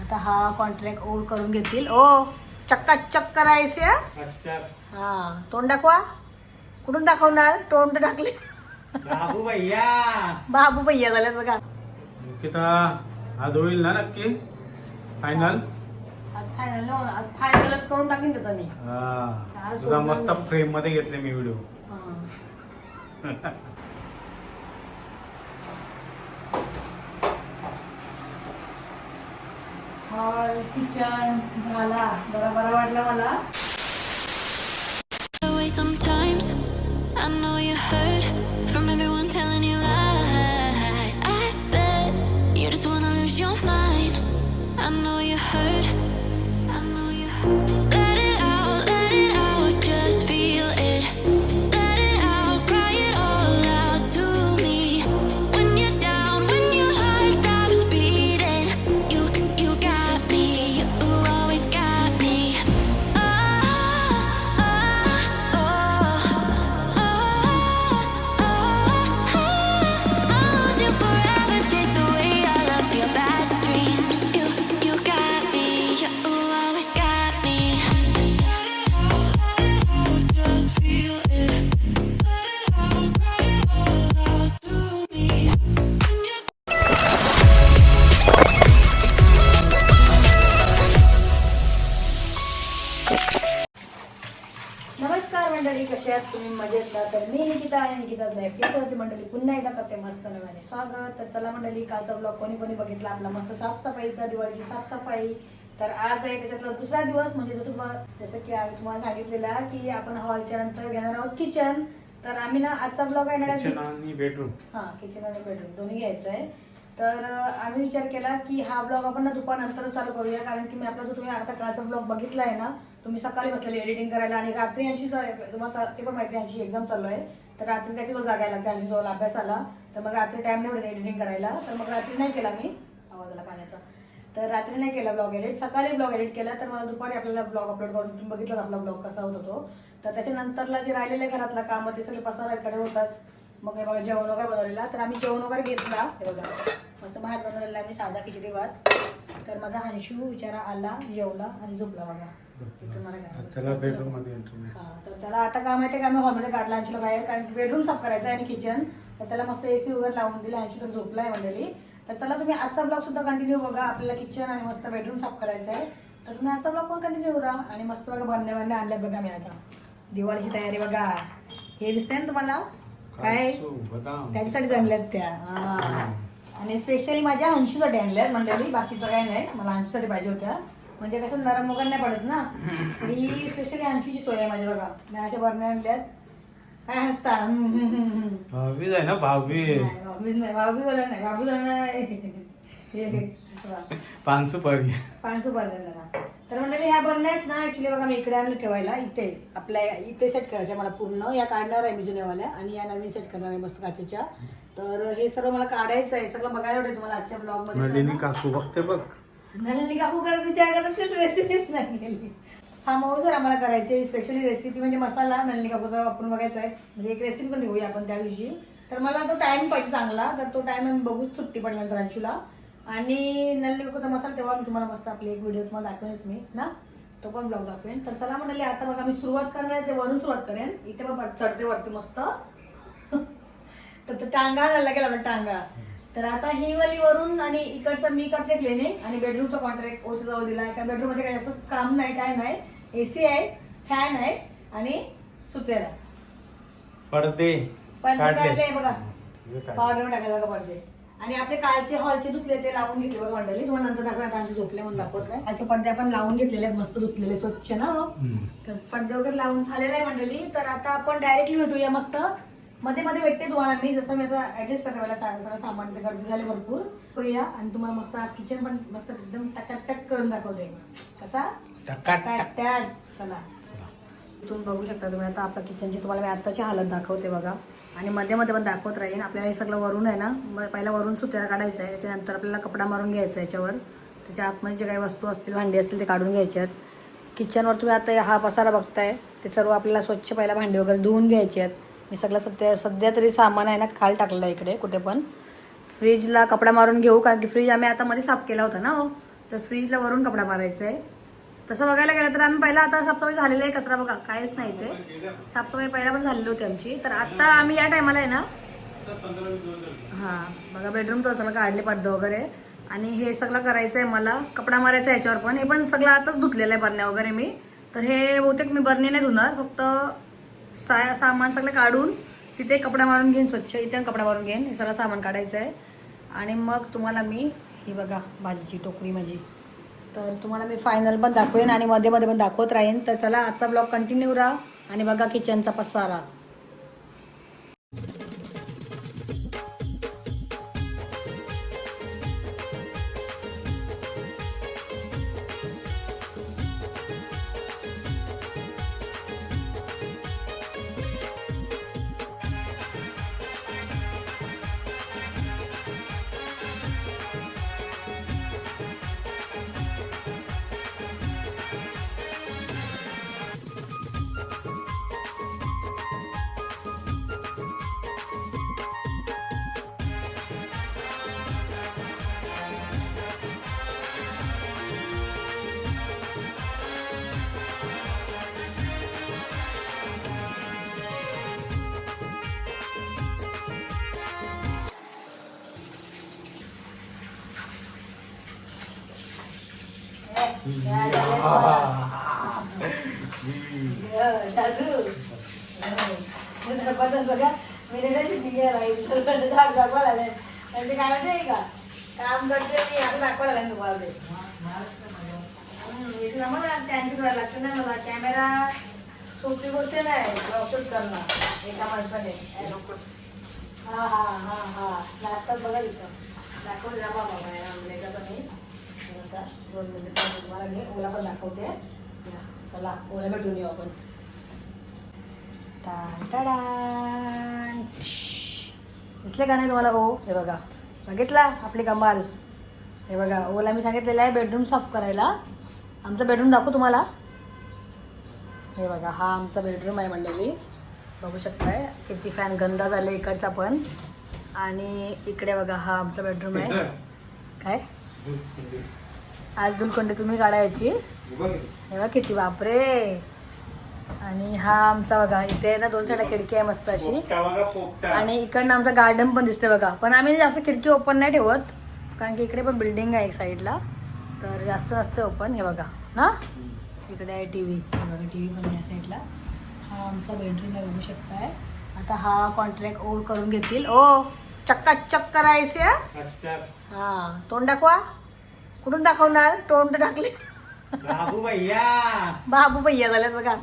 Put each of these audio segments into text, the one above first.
आता हा कॉन्ट्रॅक्ट ओ करून घेतील. ओ चक्का चक्क करायचे अच्छा हा तोंड दाखवा. कुठून दाखवणार? तोंड टाकले. बाबू भैया. बाबू भैया झाल्यात बघा. निकिता आज होईल ना नक्की? फायनल आज फायनल आज फायनलच करून टाकीन त्याचा मी. हा. तुला मस्त. फ्रेममध्ये घेतले मी व्हिडिओ हॉल किचन झाला. जरा बरा वाटला मला. एकदा करते मस्त नव्याने. स्वागत. तर चला मंडळी कालचा ब्लॉग कोणी कोणी बघितला? आपला मस्त साफसफाईचा दिवाळीची साफसफाई. तर आज आहे त्याच्यातला दुसरा दिवस. म्हणजे जसं जसं की आम्ही तुम्हाला सांगितलेला की आपण हॉलच्या नंतर घेणार आहोत किचन तर आम्ही ना आजचा ब्लॉग आहे ना किचन आणि बेडरूम हा किचन आणि बेडरूम दोन्ही घ्यायचं आहे तर आम्ही विचार केला की हा ब्लॉग आपण ना दुपारनंतर चालू करूया. कारण की मी आपला जो तुम्ही आता कालचा ब्लॉग बघितला आहे ना तुम्ही सकाळी बसलेले एडिटिंग करायला आणि रात्री यांची तुम्हाला ते पण माहिती आहे, यांची एक्झाम चालू आहे. तर रात्री त्याची तो जागायला लागते. यांची जवळ अभ्यासाला तर मग रात्री टाइम नाही भेटत एडिटिंग करायला. तर मग रात्री नाही केला मी. आवाजाला पाण्याचा. तर रात्री नाही केला ब्लॉग एडिट सकाळी ब्लॉग एडिट केला. तर मला दुपारी आपल्याला ब्लॉग अपलोड करून तुम्ही बघितलं आपला ब्लॉग कसा होत होतो. तर त्याच्यानंतरला जे राहिलेले घरातला काम ते सगळे पसारा इकडे होताच. मग हे बघा जेवण वगैरे बनवलेला. तर आम्ही जेवण वगैरे घेतला. हे बघा. मस्त भात बनवलेला. आम्ही साधा खिचडी भात. तर माझा हंशू विचारा आला जेवला आणि झोपला बघा. काय बेडरूममध्ये हा, तर त्याला आता काम आहे ते आम्ही हॉलमध्ये काढला अंशूला बाहेर कारण की बेडरूम साफ करायचा आहे आणि किचन तर त्याला मस्त एसी वगैरे लावून दिले अंशू तर झोपला आहे मंडळी तर चला तुम्ही आजचा ब्लॉग सुद्धा कंटिन्यू बघा आपल्याला किचन आणि मस्त बेडरूम साफ करायचं आहे. तर तुम्ही आजचा ब्लॉग पण कंटिन्यू राहा आणि मस्त बघा बरण्या बरण्या आणल्या बघा मी आता. दिवाळीची तयारी बघा. हे दिसतंय ना तुम्हाला? काय? त्याच्यासाठीच आणल्यात त्या. आणि स्पेशली माझ्या हंशूसाठी आणल्यात मंडळी बाकीचं काय नाही. मला हंशूसाठी पाहिजे होत्या. म्हणजे कसं नरम वगैरे नाही पडत ना? ही स्पेशली हंशूची सोय आहे माझी बघा. मी अशा बरण्या आणल्यात. काय हसता. भावीच आहे ना भावी नाही, बाबूच नाही. बाबू बोला नाही. बाबू नाही. हे, हे, असं. पानसू परी. पाचशे बरण्या जरा. तर मंडळी ह्या बरण्या आहेत ना ऍक्च्युली बघा मी इकडे आणलं ठेवायला. इथे आपल्या इथे सेट करायचं मला पूर्ण. या काढणार आहे मी जुन्यावाल्या. आणि या नवीन सेट करणार आहे मस्त काचेच्या. तर हे सर्व मला काढायचं आहे. सगळं बघायला तुम्हाला आजच्या ब्लॉगमध्ये. काकू बघते बघ. नलिनी काकू करत विचार करत असेल रेसिपीच नाही केली. हा मऊ सर आम्हाला करायची स्पेशली रेसिपी म्हणजे मसाला नलिनी काकूचा वापरून बघायचा आहे. म्हणजे एक रेसिपी पण घेऊया आपण त्या दिवशी. तर मला तो टाइम पाहिजे चांगला तर तो टाइम आम्ही बघूच सुट्टी पडल्यानंतर अंशूला. आणि नलिनी काकूचा मसाला तेव्हा मी तुम्हाला मस्त आपली एक व्हिडिओ तुम्हाला दाखवेनच मी ना? तो पण ब्लॉग दाखवेन. तर चला म्हणाले आता बघा मी सुरुवात करणार आहे ते वरून सुरुवात करेन. इथे मग चढते वरती मस्त. तर टांगा झाला गेला टांगा. तर आता ही वाली वरून आणि इकडचं मी करते क्लिनिंग आणि बेडरूमचा कॉन्ट्रॅक्ट ओच्या जवळ दिलाय. का बेडरूममध्ये काही असं काम नाही काय नाही. एसी आहे फॅन आहे आणि सुतेला. पडदे. पडदे काढले बघा? पावडर टाकायला बघा पडदे. आणि आपले कालचे हॉलचे धुतले ते लावून घेतले बघा मंडळी. तुम्हाला नंतर दाखवा आमचे झोपले म्हणून दाखवत नाही. कालचे पडदे आपण लावून घेतलेले आहेत मस्त धुतलेले स्वच्छ ना हो. तर पडदे वगैरे लावून झालेले आहे मंडळी. तर आता आपण डायरेक्टली भेटूया मस्त. मध्ये मध्ये भेटते तुम्हाला. मी जसं मी आता ऍडजस्ट करते मला सगळं सामान ते गर्दी झाले भरपूर. करूया आणि तुम्हाला मस्त आज किचन पण मस्त एकदम टकाटक करून दाखवते. कसा? टकाटक. चला. इथून बघू शकता तुम्ही आता आपल्या किचनची तुम्हाला मी आताची हालत दाखवते बघा. आणि मध्ये मध्ये पण दाखवत राहीन. आपल्याला हे सगळं वरून आहे ना पहिला वरून सुत्याला काढायचं आहे. त्याच्यानंतर आपल्याला कपडा मारून घ्यायचा आहे याच्यावर. त्याच्या आतमध्ये जे काही वस्तू असतील भांडी असतील ते काढून घ्यायचे आहेत. किचनवर तुम्ही आता हा पसारा बघताय. ते सर्व आपल्याला स्वच्छ पहिला भांडी वगैरे धुवून घ्यायचे आहेत. मी सगळं सध्या सध्या तरी सामान आहे ना खाल टाकलेलं आहे इकडे कुठे पण. फ्रीजला कपडा मारून घेऊ कारण की फ्रीज आम्ही आता मध्ये साफ केला होता ना हो. तर फ्रीजला वरून कपडा मारायचा आहे. तसं बघायला गेलं तर आम्ही पहिला आता साफसफाई झालेली आहे कचरा बघा काहीच नाही ते साफसफाई पहिला पण झालेली होती आमची. तर आता आम्ही या टायमाला आहे ना हां बघा बेडरूमचं सगळं काढले पडदं वगैरे. आणि हे सगळं करायचं आहे मला कपडा मारायचा आहे याच्यावर पण. हे पण सगळं आताच धुतलेलं आहे बरण्या वगैरे मी. तर हे बहुतेक मी बरणे नाही धुणार फक्त सा सामान सगळं काढून तिथे कपडा मारून घेईन स्वच्छ इथे कपडा मारून घेईन. हे सगळं सामान काढायचं आहे आणि मग तुम्हाला मी ही बघा भाजीची टोकरी माझी. तर तुम्हाला मी फायनल पण दाखवेन आणि मध्ये मध्ये पण दाखवत राहीन. तर चला आजचा ब्लॉग कंटिन्यू राहा आणि बघा किचनचा पसारा. बघा मी दाखवायला त्यांचे काय का काम करते मी आता दाखवायला लागेल तुम्हाला ना मला त्यांची करायला ना मला कॅमेरा सोपी गोष्ट नाही शूट करणार एका माणसाने हा हा हा हा. लागतात बघा इथं दाखवलं ना बाबा याच्यात मी. आता दोन मिनिटं तुम्हाला मी ओला पण दाखवते. या, चला ओला भेटून येऊ आपण. दिसले का नाही तुम्हाला? ओ हे बघा. बघितला? आपली कमाल. हे बघा ओला मी सांगितलेलं आहे बेडरूम साफ करायला. आमचा बेडरूम दाखवू तुम्हाला. हे बघा हा आमचा बेडरूम आहे मंडळी. बघू शकताय किती फॅन गंदा झाले इकडचा पण. आणि इकडे बघा हा आमचा बेडरूम आहे. काय? आज दुलकोंडे तुम्ही काढायची. हे बघा किती बापरे. आणि हा आमचा बघा इथे ना दोन साईडला खिडकी आहे मस्त अशी. आणि इकडनं आमचं गार्डन पण दिसते बघा. पण आम्ही जास्त खिडकी ओपन नाही ठेवत कारण की इकडे पण बिल्डिंग आहे एक साईडला तर जास्त नसते ओपन हे बघा. ना? इकडे आहे टी व्ही बघा टी व्ही पण आहे या साईडला हा आमचा बेडरूम आहे बघू शकताय. आता हा कॉन्ट्रॅक्ट ओ करून घेतील. ओ चक्का चक्क करायचे हा? अच्छा. हा तोंड दाखवा. कुठून दाखवणार? तोंड टाकले. बाबू भैया बाबू भैया झाल्यात बघा.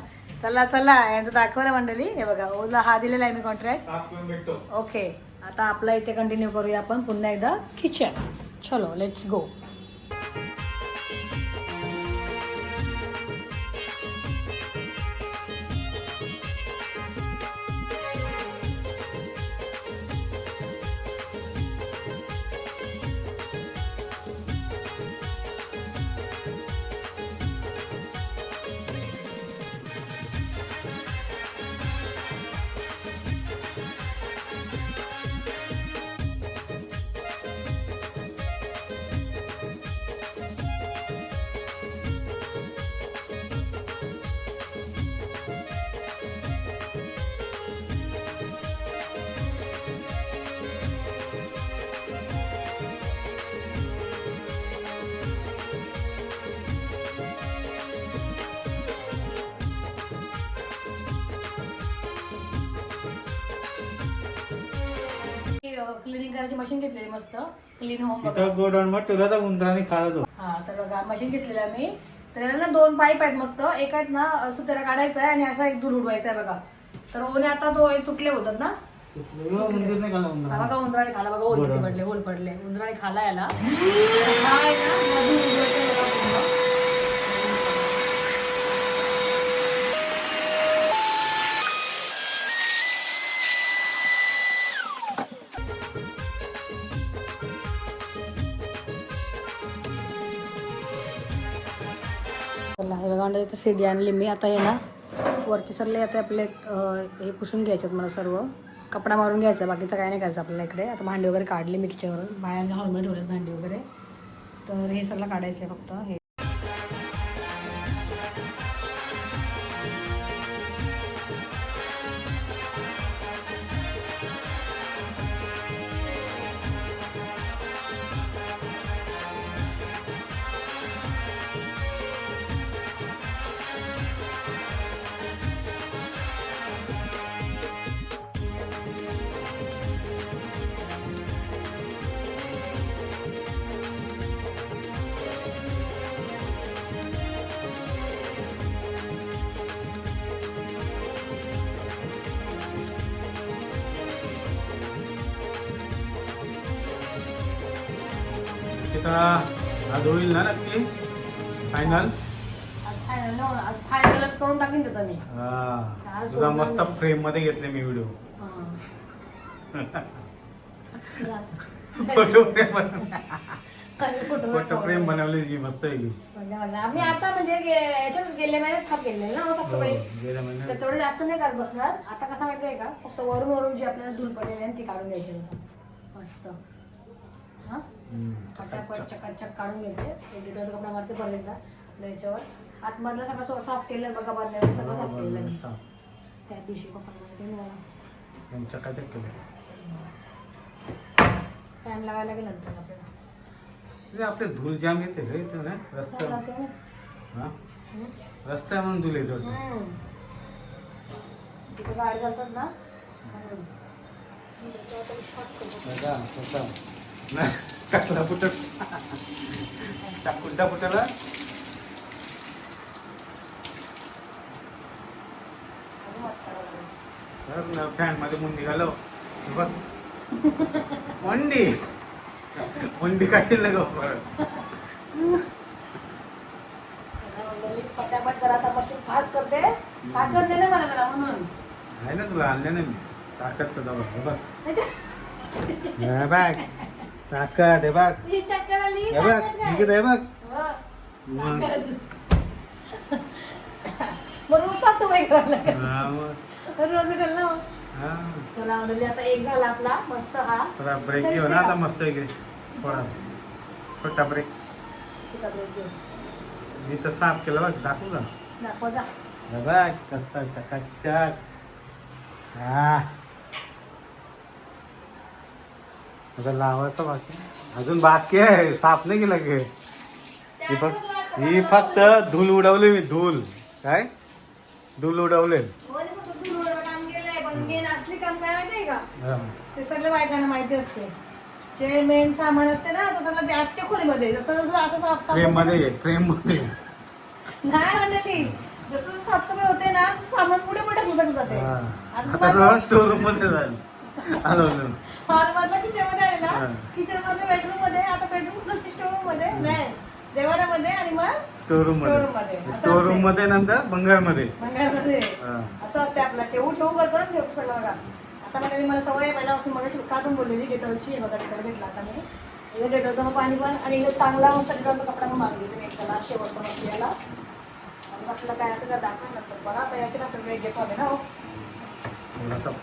चला चला यांचं दाखवलं मंडळी. हे बघा ओला हा दिलेला आहे मी कॉन्ट्रॅक्ट ओके आता आपला इथे कंटिन्यू करूया आपण पुन्हा एकदा. किचन चलो लेट्स गो क्लिनिंग करायची मशीन घेतलेली मस्त. क्लीन होम बघा. गोडाऊन मध्ये ठेवला तर उंदराने खाला तो हा तर बघा मशीन घेतलेलं आहे मी. तर याला ना दोन पाईप आहेत मस्त. एक आहेत ना सुत्याला काढायचा आहे आणि असा एक दूर उडवायचा आहे बघा. तर ओने आता तो एक तुटले होतात ना. उंदीर नाही खाला हा उंदरा बघा उंदराने खाला बघा होल. पडले होल पडले. उंदराने खाला याला. हा आहे ना मधून उडवायचा चला हे बघा म्हणजे इथं सीडी आणली मी. आता हे ना वरती सरले आता आपले हे पुसून घ्यायच्यात मला सर्व. कपडा मारून घ्यायचा बाकीचं काय नाही करायचं आपल्याला इकडे. आता भांडी वगैरे काढली मी किचनवरून बाहेर हॉलमध्ये ठेवलेत भांडी वगैरे. तर हे सगळं काढायचं आहे फक्त. हे तिथं आज होईल ना नक्की? फायनल फायनलच करून टाकीन त्याचा मी. हा. आज तुला मस्त नाही. फ्रेममध्ये घेतले मी video. Photo frame photo frame बनवली. जी मस्त वेगळी आम्ही आता म्हणजे गे- गेल्या महिन्यात छाप केलेलं ना हो हो, साफसफाई गेल्या तर महिन्यात तेवढं जास्त नाही करत बसणार. आता कसं माहितीये का? फक्त वरून वरून जी आपल्याला धूल पडलेली आहे ना ती काढून घ्यायची आहे. मस्त. हा? पटापट चकाचक. काढून घेते डिटॉलचा कपडा मारते परत एकदा आपल्या याच्यावर आतमधलं सगळं साफ केलं बघा सगळं साफ केलं. त्या दिवशी पप्पा चकाचक केलं टाइम लावायला लागेल नंतर आपल्याला आपले धूल जाम येते रे इथं ना रस्ता? हा. रस्ता म्हणून धूल येते. तिथे गाडी चालतात ना. बघा. हात काढायला लागेल. तर फॅनमध्ये मुंडी बघ. मंडी. मंडी कशाला ग परत सगळ्या मंडळी पटापट जरा आता मशीन फास्ट करते. ताकद नाही मला जरा म्हणून. आहे ना तुला आणले ना मी. ताकद तर दबा बघ. बघ. ताकद हे बघ ही चक्कर आली हे बघ ताकद काय? हे बघ हो, मग. ताकद. मग रोज साफसफाई करायला लागेल. हा, मग. रोज भेटेल ना मग. हा. चला मंडळी आता एक झाला आपला मस्त हा थोडा ब्रेक घेऊ ना आता मस्त इकडे थोडा छोटा ब्रेक छोटा break घेऊ. मी तर साफ केलं बघ दाखवू का दाखवा जा हे बघ कसा चकाचक हा आता लावायचं बाकी अजून बाकी आहे. साफ नाही केलं की. ही फक्त ही फक्त धूल उडवली मी. धूल. काय? धूल उडवले. हा. ते सगळं बायकांना माहिती असते. जे मेन सामान असते ना तो सगळं ते आजच्या खोलीमध्ये. जसं जसं असं साफ फ्रेम होतं मध्ये फ्रेममध्ये. नाही मंडळी. जसं जसं साफसफाई होते ना सामान पुढे पुढे ढकलत जाते. आता स्टोर रूममध्ये जाईल. हलवलं हॉल मधलं किचनमध्ये आहे. ना किचन मधलं बेडरूममध्ये आता बेडरूम स्टोर रूममध्ये नाही देवारामध्ये आणि मग स्टोर रूममध्ये. मध्ये स्टोर रूम. मध्ये नंतर बंगाल मध्ये हा. असं असते आपला. ठेवू ठेवू करतो ठेवू सगळं बघा. आता म्हणजे मला सवय आहे पहिल्यापासून मग काढून बोललेली डेटॉलची. हे बघा डेटॉल घेतला आता मी. इथं डेटॉलचं मग पाणी पण आणि इथं चांगला मस्त डेटॉलचा कपडा मारून घेते त्याला शेवटचा मसल्याला आणि आपलं काय आता काय दाखवा नंतर बघा आता याचे नंतर ब्रेक घेतो आम्ही ना हो.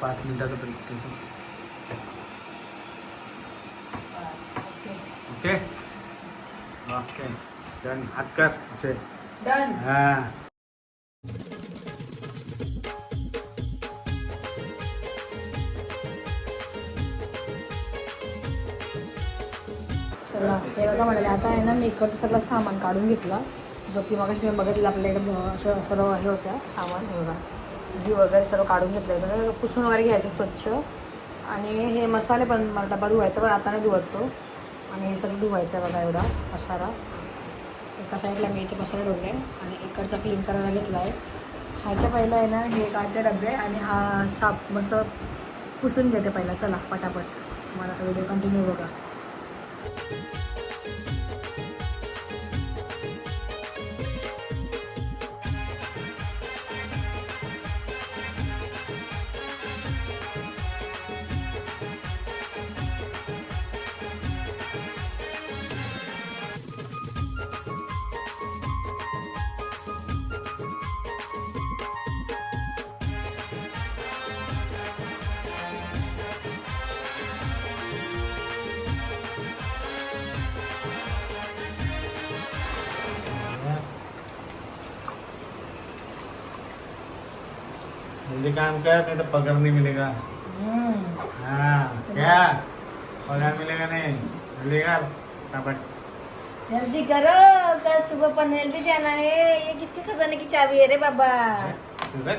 पाच मिनिटाचा ब्रेक घेतो बस, ओके? ओके. डन हात कर असे. डन हा. सगळं हे बघा म्हणाले आता आहे ना मी इकडचं सगळं सामान काढून घेतलं. जो की मग बघितलं आपल्याकडे असं सर्व हे होत्या सामान हे बघा. घी वगैरे सर्व काढून घेतलं म्हणजे पुसून वगैरे घ्यायचं स्वच्छ. आणि हे मसाले पण मला डबा धुवायचा पण आता नाही धुवत तो. आणि हे सगळं धुवायचं आहे बघा एवढा पसारा. एका साईडला मी इथे पसारा ठेवले आणि इकडचा क्लीन करायला घेतला आहे. ह्याच्या पहिला आहे ना हे काढते डबे आणि हा साप मस्त पुसून घेते पहिला. चला पटापट. मला आता व्हिडिओ कंटिन्यू बघा. जल्दी काम कर नहीं तो पगार नहीं मिलेगा. हाँ क्या पगार मिलेगा नहीं. जल्दी कर फटाफट. जल्दी करो. कल सुबह पनवेल भी जाना है. ये किसके खजाने की चाबी है रे बाबा? बघ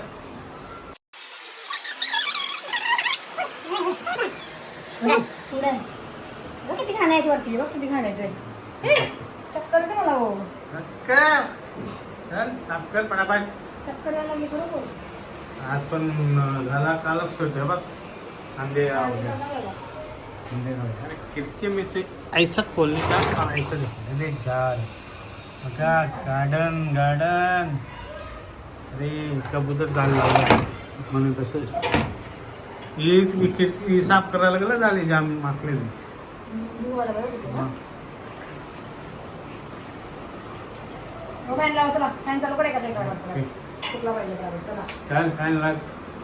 किती घाण आहे वरती बघ किती घाण आहे ते चक्कर येते मला हो कर चल साफ कर फटाफट. चक्कर यायला लागली बरोबर आज पण झाला कालच होते बघ. आंबे आधी सांगा मला. आंबे अरे खिड़की में से ऐसा खोलने का ऐसा अरे गार्डन गार्डन अरे कबूतर झालं लावलं. म्हणून तसं. हीच मी खिडकी साफ करायला गेलं झाली जाम माकलेली. धुवायला चला. पाहिजे बरोबर लाग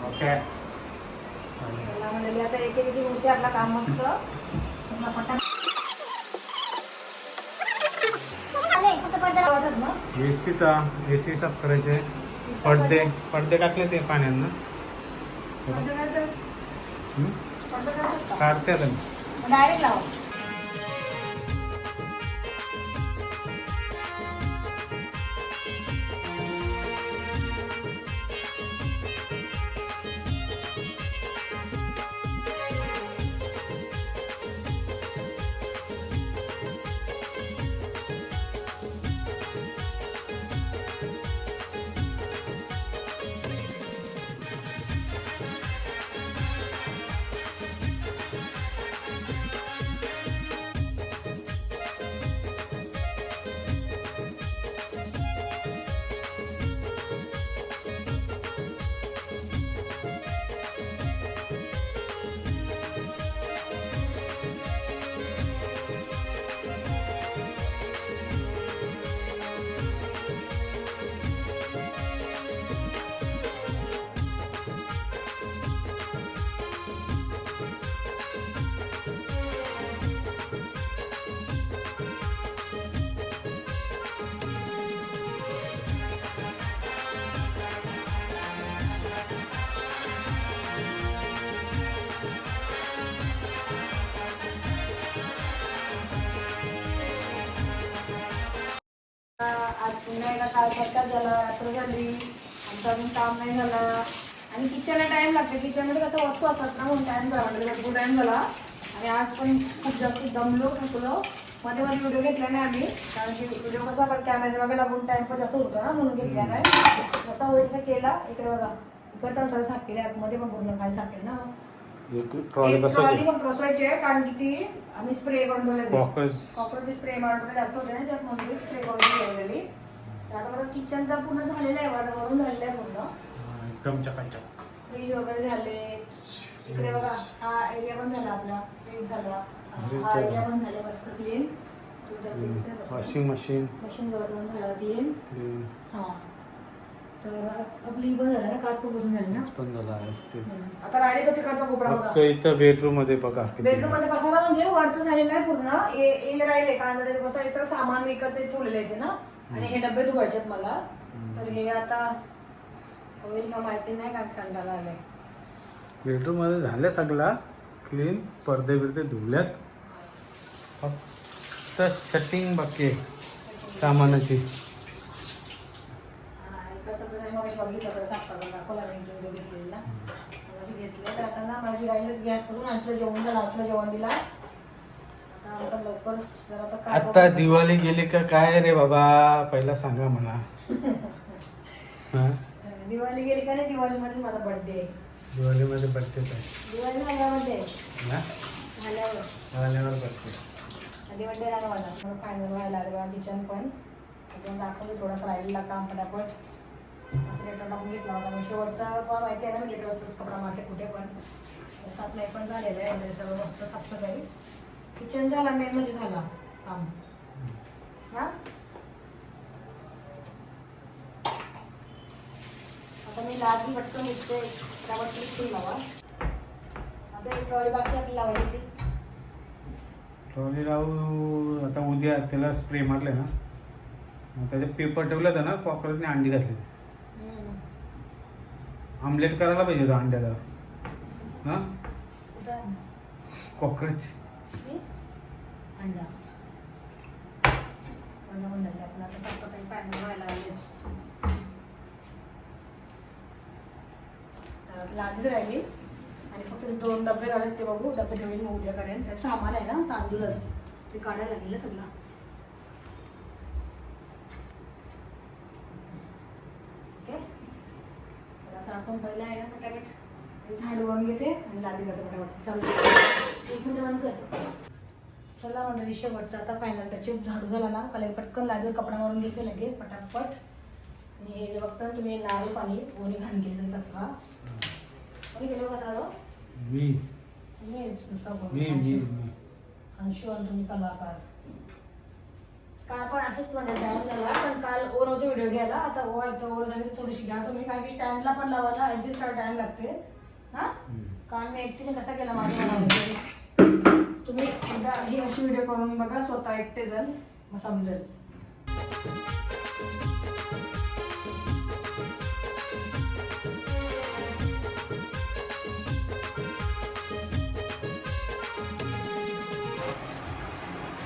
ओके. चला आता एक एक एक होते आपला काम मस्त एसीचा एसी साफ करायचे पडदे पडदे टाकले ते पाण्यात ना पडदा काढते आता. डायरेक्ट लावा. पुन्हा एकदा काल पत्ताच झाला रात्र झाली आमचं अजून काम नाही झालं. आणि किचनला टाइम लागतो. किचनमध्ये कसं वस्तू असतात ना म्हणून टाइम झाला म्हणजे भरपूर टाइम झाला. आणि आज पण खूप जास्त दमलो थकलो. मध्ये मध्ये व्हिडिओ घेतला नाही आम्ही. कारण की व्हिडिओ कसा आपण कॅमेऱ्याच्या मागे लागून टाइम पण जास्त होतो ना म्हणून घेतला नाही. जसा होईल तसं केला. इकडे बघा. इकडचा सगळं साफ केलं आतमध्ये पण पूर्ण खाली साफ केलं ना ट्रॉली पण बसवायची आहे कारण की ती आम्ही स्प्रे करून ठेवले कॉकरोच. स्प्रे मारून जास्त होते ना त्यात म्हणून स्प्रे करून ठेवलेली. तर आता बघा किचनचा पूर्ण झालेला आहे माझं वरून झालेलं आहे पूर्ण. एकदम चकाचक. फ्रीज वगैरे झाले. इकडे बघा हा एरिया पण झाला आपला फ्रीज झाला. Fridge हा झाला. एरिया पण झाला मस्त क्लीन वॉशिंग मशीन मशीन पण झाला क्लीन हा. तर आपली पण झाला ना काच पण बसून झाली ना? पण झाला व्यवस्थित. हम्म. आता राहिले तो तिकडचा कोपरा बघा. फक्त इथं बेडरूममध्ये बघा किती बेडरूममध्ये बसायला म्हणजे वरचं झालेलं आहे पूर्ण. ए ए राहिले कारण बसायचं सामान इकडचे ठेवलेलं आहे ते ना? आणि हे डबे धुवायचे आहेत मला तर हे आता होईल का माहिती नाही का कंटाळा आलाय. बेडरूममध्ये झालं सगळा क्लीन पडदे बिरदे धुवल्यात. फक्त सेटिंग बाकी आहे सामानाची. तर घेतलेला. आता ना माझी राहिली गॅस करून आमचं जेवण झालं आमचं जेवण दिला. आता. दिवाळी गेली का काय रे बाबा? पहिला सांगा मला. हा? दिवाळी गेली का नाही? दिवाळीमध्ये माझा बर्थडे आहे. दिवाळीमध्ये बर्थडेच आहे दिवाळी झाल्यामध्ये ना झाल्यावर आल्यावर बर्थडे आधी मला मग फायनल व्हायला आले बघा किचन पण. किचन दाखवले थोडासा राहिलेला काम फटाफट असं लेटर टाकून घेतला होता. मी शेवटचा पण माहिती आहे ना मी लेटरचाच कपडा मारते कुठे पण. सात नाही पण झालेलं आहे म्हणजे सगळं मस्त साफसफाई. किचन झाला मेन म्हणजे झाला. काम. हा? आता मी लादी पटकन निघते फटाफट फुल लावा. आता एक ट्रॉली बाकी आपली लावायची ती ट्रॉली लावू आता उद्या त्याला स्प्रे मारले ना. मग त्याचे पेपर ठेवले होते ना कॉकरोचने अंडी घातली. हम्म. आमलेट करायला पाहिजे होतं अंड्याला. हा? कुठं आहे? कॉकरेच शी? अंडा. अंडा म्हणलं आपलं. आता काही पाणी व्हायला लागलीच घरातली आधीच राहिली. आणि फक्त दोन डबे राहिले ते बघू. डबे ठेवले मग उद्या करेन त्यात सामान आहे ना तांदूळच ते काढायला लागेल सगळं. ओके? तर आता आपण पहिला आहे ना फटाफट. झाडू करून घेते आणि लादी करते फटाफट चालू एक मिनिट बंद कर. चला मंडळी शेवटचा आता फायनल त्याचे झाडू झाला ना कलर पटकन लादीवर कपडा मारून घेते लगेच पटापट. आणि हे जे बघता तुम्ही नारळ पाणी ओणी घाण केलं कचरा कोणी केलं कचरा मी. मीच नुसता अंशू आणि तुम्ही कलाकार काल पण असंच म्हणजे टाइम झाला पण काल ओ नव्हते व्हिडिओ घ्यायला. आता ओ आहे तर ओ झाली थोडीशी घ्या. तुम्ही कारण की स्टँडला पण लावायला ऍडजस्ट करायला टाइम लागते. हा. काल मी एकटीने कसा केला माझ्या मनामध्ये तुम्ही एकदा ही अशी व्हिडिओ करून बघा स्वतः एकटे जण मग समजेल.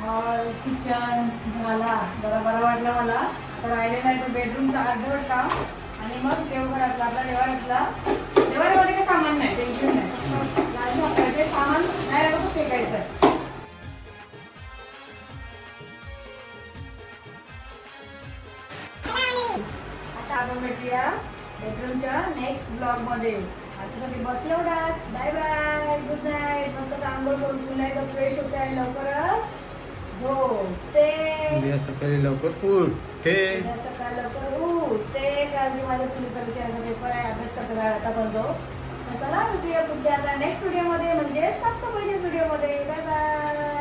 हॉल किचन झाला. जरा बरा वाटला मला. तर राहिलेला आहे तो बेडरूमचा अर्धवट काम. आणि मग देवघरातला आपला देवारातला देवाऱ्यामध्ये काही सामान नाही टेन्शन नाही. सामान नाही लागत फेकायचं. आता आपण भेटूया बेडरूमच्या नेक्स्ट ब्लॉगमध्ये. आजच्यासाठी बस एवढाच. बाय बाय गुड नाईट मस्त आंघोळ करून पुन्हा एकदा फ्रेश होते आणि लवकरच झोपते. सकाळी लवकर उद्या सकाळी लवकर उठते ते की माझ्या तुम्ही परीक्षेचा पेपर आहे अभ्यास करता वेळ आता बंद चला भेटूया पुढच्या आता नेक्स्ट व्हिडिओमध्ये म्हणजे साफसफाईच्या व्हिडिओमध्ये बाय बाय